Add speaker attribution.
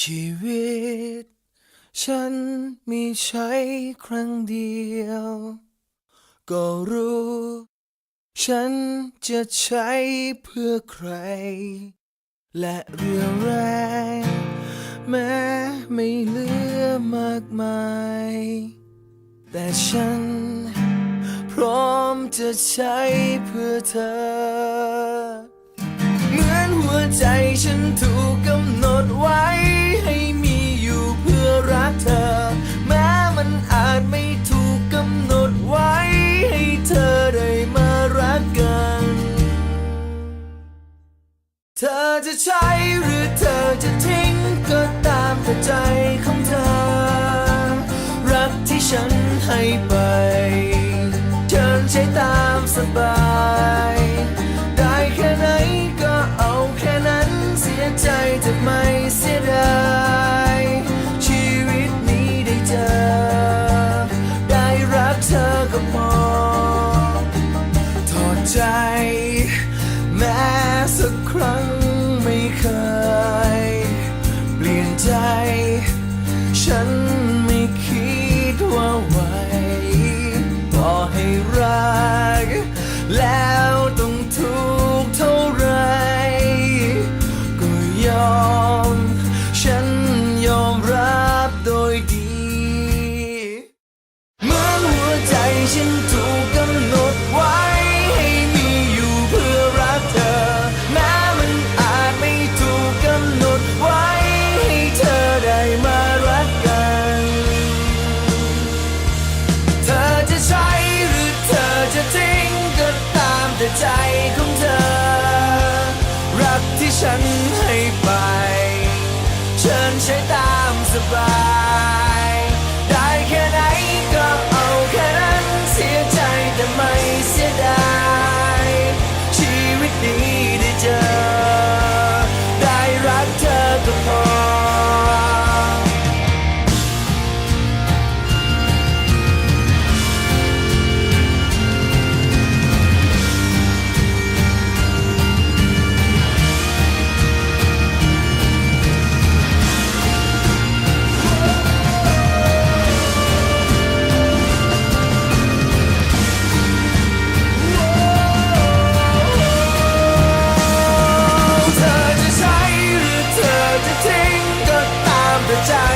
Speaker 1: ชีวิต ฉันมีใช้ครั้งเดียว ก็รู้ ฉันจะใช้เพื่อใคร และเรียวแรงแม้ไม่เหลือมากมาย แต่ฉัน พร้อมจะใช้เพื่อเธอ เหมือนหัวใจ เธอจะใช้หรือเธอจะทิ้งก็ตามแต่ใจของเธอ รักที่ฉันให้ไปเชิญใช้ตามสบาย ได้แค่ไหนก็เอาแค่นั้นเสียใจจะไม่เสียดายชีวิตนี้ได้เจอ ได้รักเธอก็พอถอดใจแม้สักครั้ง ฉัน เธ